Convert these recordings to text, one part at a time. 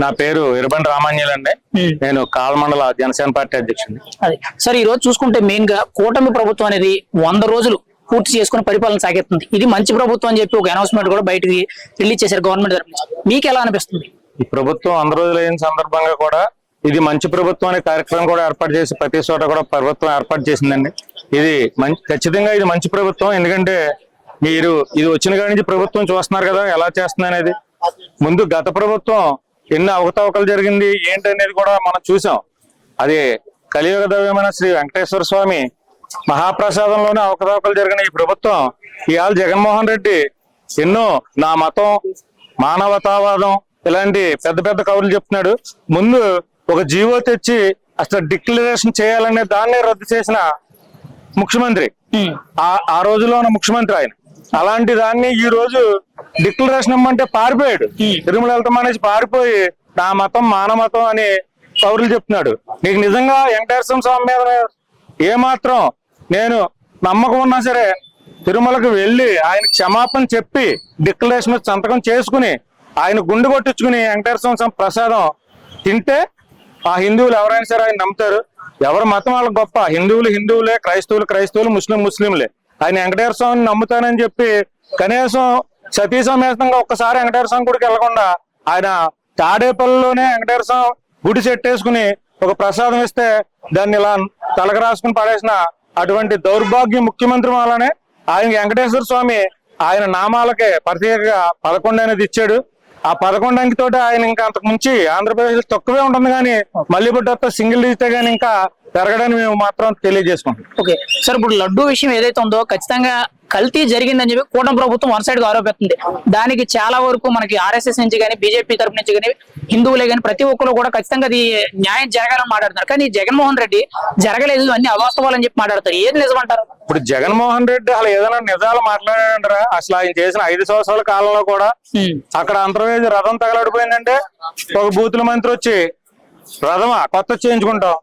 నా పేరు ఇరబండి రామాంజల్ అండి. నేను కాల్మండల జనసేన పార్టీ అధ్యక్షుడిని. సార్ ఈ రోజు చూసుకుంటే మెయిన్గా కూటమి ప్రభుత్వం అనేది వంద రోజులు పూర్తి చేసుకుని పరిపాలన సాగిస్తుంది ఇది మంచి ప్రభుత్వం అని చెప్పి ఒక అనౌన్స్మెంట్ కూడా బయటకి రిలీజ్ చేశారు గవర్నమెంట్ తరఫు నుంచి మీకు ఎలా అనిపిస్తుంది? ఈ ప్రభుత్వం వంద రోజులు అయిన సందర్భంగా కూడా ఇది మంచి ప్రభుత్వం అనే కార్యక్రమం కూడా ఏర్పాటు చేసి ప్రతి చోట కూడా ప్రభుత్వం ఏర్పాటు చేసిందండి. ఇది మంచి ఖచ్చితంగా ఇది మంచి ప్రభుత్వం. ఎందుకంటే మీరు ఇది వచ్చిన కాడి నుంచి ప్రభుత్వం చూస్తున్నారు కదా ఎలా చేస్తుంది అనేది. ముందు గత ప్రభుత్వం ఎన్ని అవకతవకలు జరిగింది ఏంటనేది కూడా మనం చూసాం. అది కలియుగ దైవమైన శ్రీ వెంకటేశ్వర స్వామి మహాప్రసాదంలోనే అవకతవకలు జరిగిన ఈ ప్రభుత్వం ఇవాళ జగన్మోహన్ రెడ్డి ఎన్నో నా మతం మానవతావాదం ఇలాంటి పెద్ద పెద్ద కవులు చెప్తున్నాడు. ముందు ఒక జీవో తెచ్చి అసలు డిక్లరేషన్ చేయాలనే దాన్నే రద్దు చేసిన ముఖ్యమంత్రి. ఆ రోజులో ఉన్న ముఖ్యమంత్రి ఆయన. అలాంటి దాన్ని ఈ రోజు డిక్లరేషన్ ఇమ్మంటే పారిపోయాడు. తిరుమల వెళ్తాం అనేసి పారిపోయి నా మతం మాన మతం అని పౌరులు చెప్తున్నాడు. నీకు నిజంగా వెంకటేశ్వర స్వామి మీద ఏమాత్రం నేను నమ్మకం ఉన్నా సరే తిరుమలకు వెళ్ళి ఆయన క్షమాపణ చెప్పి డిక్లరేషన్ సంతకం చేసుకుని ఆయన గుండు కొట్టించుకుని వెంకటేశ్వర స్వామి ప్రసాదం తింటే ఆ హిందువులు ఎవరైనా సరే ఆయన నమ్ముతారు. ఎవరి మతం వాళ్ళకి గొప్ప? హిందువులు హిందువులే క్రైస్తవులు క్రైస్తవులు ముస్లిం ముస్లింలే. ఆయన వెంకటేశ్వర స్వామిని నమ్ముతానని చెప్పి కనీసం సతీ సమేతంగా ఒక్కసారి వెంకటేశ్వర స్వామి గుడికి వెళ్ళకుండా ఆయన తాడేపల్లిలోనే వెంకటేశ్వర స్వామి గుడి చెట్టేసుకుని ఒక ప్రసాదం ఇస్తే దాన్ని ఇలా తలక రాసుకుని పడేసిన అటువంటి దౌర్భాగ్య ముఖ్యమంత్రి వల్లనే ఆయన వెంకటేశ్వర స్వామి ఆయన నామాలకే ప్రత్యేకంగా పదకొండు అనేది ఇచ్చాడు. ఆ పదకొండు అంకితోటి ఆయన ఇంకా అంతకు మించి ఆంధ్రప్రదేశ్ తక్కువే ఉంటుంది కానీ మళ్ళీ పుట్ట సింగిల్ డిజిటే కానీ ఇంకా పెరగడానికి మేము మాత్రం తెలియజేసుకుంటాం ఓకే. సార్ ఇప్పుడు లడ్డు విషయం ఏదైతే ఉందో ఖచ్చితంగా కల్తీ జరిగిందని చెప్పి కూటమి ప్రభుత్వం వన్ సైడ్గా ఆరోపిస్తుంది. దానికి చాలా వరకు మనకి ఆర్ఎస్ఎస్ నుంచి కానీ బీజేపీ తరపు నుంచి కానీ హిందువులే కానీ ప్రతి ఒక్కరు కూడా ఖచ్చితంగా అది న్యాయం జరగాలని మాట్లాడుతున్నారు. కానీ జగన్మోహన్ రెడ్డి జరగలేదు అన్ని అవాస్తవాలని చెప్పి మాట్లాడతారు. ఏది నిజమంటారు? ఇప్పుడు జగన్మోహన్ రెడ్డి అసలు ఏదైనా నిజాలు మాట్లాడారా అసలు ఆయన చేసిన ఐదు సంవత్సరాల కాలంలో కూడా. అక్కడ అంతర్వేది రథం తగలడిపోయిందంటే ఒక బూతుల మంత్రి వచ్చి రథమా కొత్త చేయించుకుంటాం.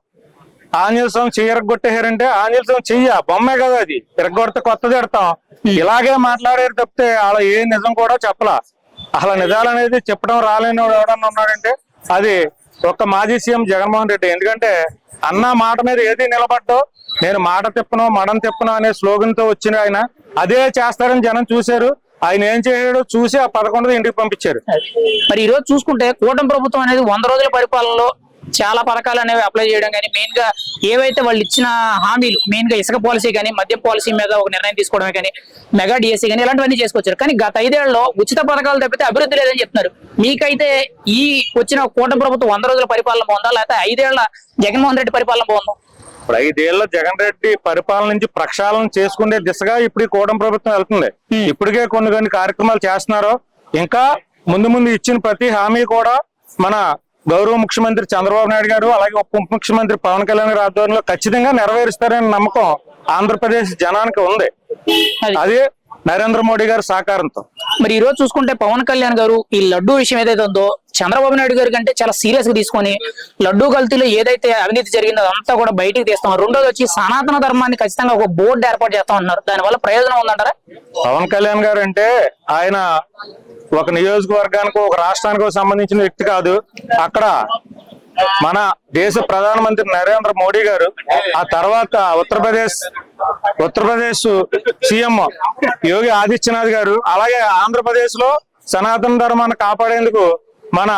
ఆంజనేయ స్వామి చెయ్యి ఎరగొట్టేశారంటే ఆంజనేయ స్వామి చెయ్య బొమ్మే కదా అది. ఎరగొడితే కొత్తది ఎడతాం. ఇలాగే మాట్లాడారు తప్పితే అలా ఏ నిజం కూడా చెప్పలా. అసలు నిజాలు అనేది చెప్పడం రాలేని వాడు ఎవడన్నా ఉన్నాడంటే అది ఒక్క మాజీ సీఎం జగన్మోహన్ రెడ్డి. ఎందుకంటే అన్న మాట మీద ఏది నిలబడ్డో నేను మాట తిప్పను మడం తిప్పను అనే స్లోగన్తో వచ్చిన ఆయన అదే చేస్తారని జనం చూశారు. ఆయన ఏం చేయడో చూసి ఆ పదకొండు ఇంటికి పంపించారు. మరి ఈ రోజు చూసుకుంటే కూటమి ప్రభుత్వం అనేది వంద రోజుల పరిపాలనలో చాలా పథకాలు అనేవి అప్లై చేయడం కానీ మెయిన్గా ఏవైతే వాళ్ళు ఇచ్చిన హామీలు మెయిన్గా ఇసుక పాలసీ కానీ మద్యం పాలసీ మీద ఒక నిర్ణయం తీసుకోవడమే కానీ మెగా డిఎస్సీ కానీ ఇలాంటివన్నీ చేసుకొచ్చారు. కానీ గత ఐదేళ్ళలో ఉచిత పథకాలు తప్పితే అభివృద్ధి లేదని చెప్తున్నారు. మీకైతే ఈ వచ్చిన కూటమి ప్రభుత్వం వంద రోజుల పరిపాలన బాగుందా? లేకపోతే ఐదేళ్ళ జగన్మోహన్ రెడ్డి పరిపాలన బాగుందా? ఇప్పుడు ఐదేళ్ళ జగన్ రెడ్డి పరిపాలన నుంచి ప్రక్షాళన చేసుకునే దిశగా ఇప్పుడు ఈ కూటమి ప్రభుత్వం వెళ్తుంది. ఇప్పటికే కొన్ని కొన్ని కార్యక్రమాలు చేస్తున్నారు ఇంకా ముందు ముందు ఇచ్చిన ప్రతి హామీ కూడా మన గౌరవ ముఖ్యమంత్రి చంద్రబాబు నాయుడు గారు అలాగే ఉప ముఖ్యమంత్రి పవన్ కళ్యాణ్ గారి ఆధ్వర్యంలో ఖచ్చితంగా నెరవేరుస్తారనే నమ్మకం ఆంధ్రప్రదేశ్ జనానికి ఉంది. అది. నరేంద్ర మోడీ గారి సహకారంతో. మరి ఈ రోజు చూసుకుంటే పవన్ కళ్యాణ్ గారు ఈ లడ్డు విషయం ఏదైతే ఉందో చంద్రబాబు నాయుడు గారి కంటే చాలా సీరియస్గా తీసుకొని లడ్డు కల్తీలో ఏదైతే అవినీతి జరిగిందో అదంతా కూడా బయటికి తీస్తాం. రెండోది వచ్చి సనాతన ధర్మాన్ని ఖచ్చితంగా ఒక బోర్డు ఏర్పాటు చేస్తాం అన్నారు. దానివల్ల ప్రయోజనం ఉందంటారా? పవన్ కళ్యాణ్ గారు అంటే ఆయన ఒక నియోజకవర్గానికి ఒక రాష్ట్రానికి సంబంధించిన వ్యక్తి కాదు. అక్కడ మన దేశ ప్రధానమంత్రి నరేంద్ర మోడీ గారు ఆ తర్వాత ఉత్తరప్రదేశ్ ఉత్తరప్రదేశ్ సీఎం యోగి ఆదిత్యనాథ్ గారు అలాగే ఆంధ్రప్రదేశ్లో సనాతన ధర్మాన్ని కాపాడేందుకు మన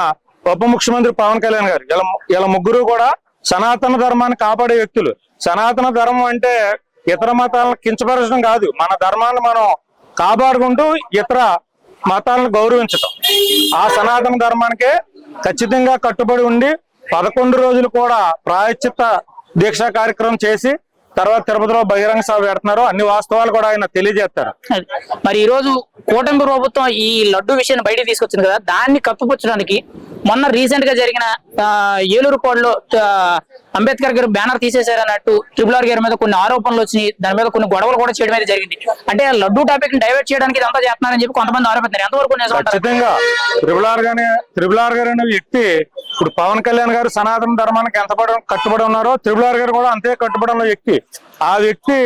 ఉప ముఖ్యమంత్రి పవన్ కళ్యాణ్ గారు ఇలా ఇలా ముగ్గురు కూడా సనాతన ధర్మాన్ని కాపాడే వ్యక్తులు. సనాతన ధర్మం అంటే ఇతర మతాలను కించపరచడం కాదు. మన ధర్మాన్ని మనం కాపాడుకుంటూ ఇతర మతాలను గౌరవించటం. ఆ సనాతన ధర్మానికే ఖచ్చితంగా కట్టుబడి ఉండి పదకొండు రోజులు కూడా ప్రాయశ్చిత్త దీక్షా కార్యక్రమం చేసి తర్వాత తిరుపతిలో బహిరంగ సభ పెడుతున్నారు. అన్ని వాస్తవాలు కూడా ఆయన తెలియజేస్తారు. మరి ఈ రోజు కూటమి ప్రభుత్వం ఈ లడ్డు విషయాన్ని బయట తీసుకొచ్చింది కదా దాన్ని కప్పుపుచ్చడానికి మొన్న రీసెంట్గా జరిగిన ఆ, ఏలూరు కోడలో అంబేద్కర్ గారు బ్యానర్ తీసేశారన్నట్టు ట్రిపుల్ ఆర్ గారి మీద కొన్ని ఆరోపణలు వచ్చినాయి. దాని మీద కొన్ని గొడవలు కూడా చేయడం అయితే జరిగింది. అంటే ఆ లడ్డు టాపిక్ డైవర్ట్ చేయడానికి ఇదంతా చేస్తున్నారని చెప్పి కొంతమంది ఆరోపిస్తున్నారు. ఎంతవరకు నిజం ఖచ్చితంగా త్రిబుల్ ఆర్ గానే త్రిబుల్ ఆర్ గారు అనే వ్యక్తి ఇప్పుడు పవన్ కళ్యాణ్ గారు సనాతన ధర్మానికి ఎంత పడ కట్టుబడి ఉన్నారో త్రిబుల్ ఆర్ గారు కూడా అంతే కట్టుబడి ఉన్న వ్యక్తి ఆ వ్యక్తి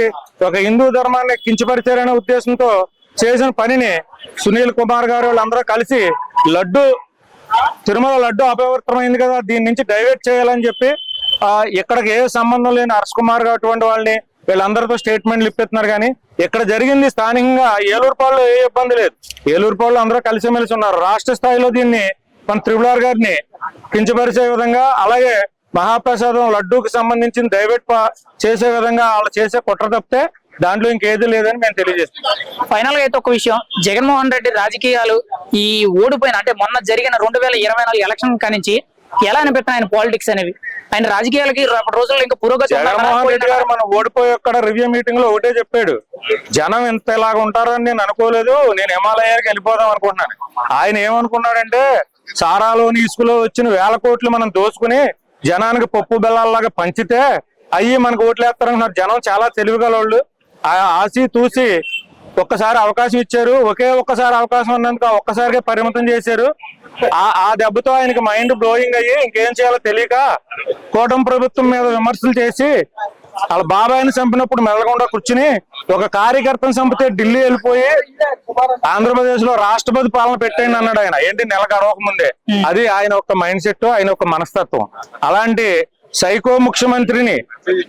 ఒక హిందూ ధర్మాన్ని కించపరిచారనే ఉద్దేశంతో చేసిన పనిని సునీల్ కుమార్ గారు వాళ్ళందరూ కలిసి లడ్డు తిరుమల లడ్డు అపవిత్రమైంది కదా దీని నుంచి డైవర్ట్ చేయాలని చెప్పి ఆ, ఇక్కడికి ఏ సంబంధం లేని హర్ష్ కుమార్ గారు అటువంటి వాళ్ళని వీళ్ళందరితో స్టేట్మెంట్లు ఇప్పిస్తున్నారు కానీ ఇక్కడ జరిగింది స్థానికంగా ఏలూరుపాడులో ఏ ఇబ్బంది లేదు. ఏలూరుపాడులో అందరూ కలిసిమెలిసి ఉన్నారు. రాష్ట్ర స్థాయిలో దీన్ని మన త్రిపులార్ గారిని కించపరిచే విధంగా అలాగే మహాప్రసాదం లడ్డూకి సంబంధించిన డైవర్ట్ చేసే విధంగా వాళ్ళు చేసే కుట్ర తప్పితే దాంట్లో ఇంకేది లేదని మేము తెలియజేస్తున్నాం. ఫైనల్గా అయితే ఒక విషయం. జగన్మోహన్ రెడ్డి రాజకీయాలు ఈ ఓడిపోయిన అంటే మొన్న జరిగిన రెండు వేల ఇరవై నాలుగు ఎలక్షన్ కానించి ఎలా అనిపిస్తున్నాయి ఆయన పాలిటిక్స్ అనేవి? ఆయన రాజకీయాలకి రోజుల్లో ఇంకా పురోగతి? జగన్మోహన్ రెడ్డి గారు మనం ఓడిపోయి అక్కడ రివ్యూ మీటింగ్లో ఒకటే చెప్పాడు. జనం ఇంత ఇలాగ ఉంటారని నేను అనుకోలేదు. నేను హిమాలయానికి వెళ్ళిపోదాం అనుకుంటున్నాను. ఆయన ఏమనుకున్నాడంటే సారాలోని ఇసుకలో వచ్చిన వేల కోట్లు మనం దోసుకుని జనానికి పప్పు బెల్లాల్లాగా పంచితే అయ్యి మనకు ఓట్లు జనం చాలా తెలివిగలవాళ్ళు. ఆ ఆసి తూసి ఒక్కసారి అవకాశం ఇచ్చారు. ఒకే ఒక్కసారి అవకాశం ఉన్నందుకు ఒక్కసారిగా పరిమితం చేశారు. ఆ ఆ దెబ్బతో ఆయనకి మైండ్ బ్లోయింగ్ అయ్యి ఇంకేం చేయాలో తెలియక కూటమి ప్రభుత్వం మీద విమర్శలు చేసి వాళ్ళ బాబాయిని చంపినప్పుడు మెల్లకుండా కూర్చుని ఒక కార్యకర్తను చంపితే ఢిల్లీ వెళ్ళిపోయి ఆంధ్రప్రదేశ్లో రాష్ట్రపతి పాలన పెట్టండి అన్నాడు ఆయన. ఏంటి? నెల గడవక ముందే. అది ఆయన ఒక మైండ్ సెట్ ఆయన ఒక మనస్తత్వం. అలాంటి సైకో ముఖ్యమంత్రిని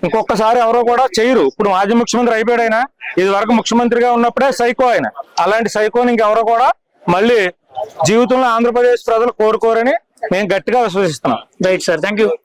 ఇంకొకసారి ఎవరో కూడా చేయరు. ఇప్పుడు మాజీ ముఖ్యమంత్రి అయిపోయాడు ఆయన. ఇది వరకు ముఖ్యమంత్రిగా ఉన్నప్పుడే సైకో ఆయన. అలాంటి సైకోని ఇంకెవరో కూడా మళ్ళీ జీవితంలో ఆంధ్రప్రదేశ్ ప్రజలు కోరుకోరని మేము గట్టిగా విశ్వసిస్తున్నాం. Right sir thank you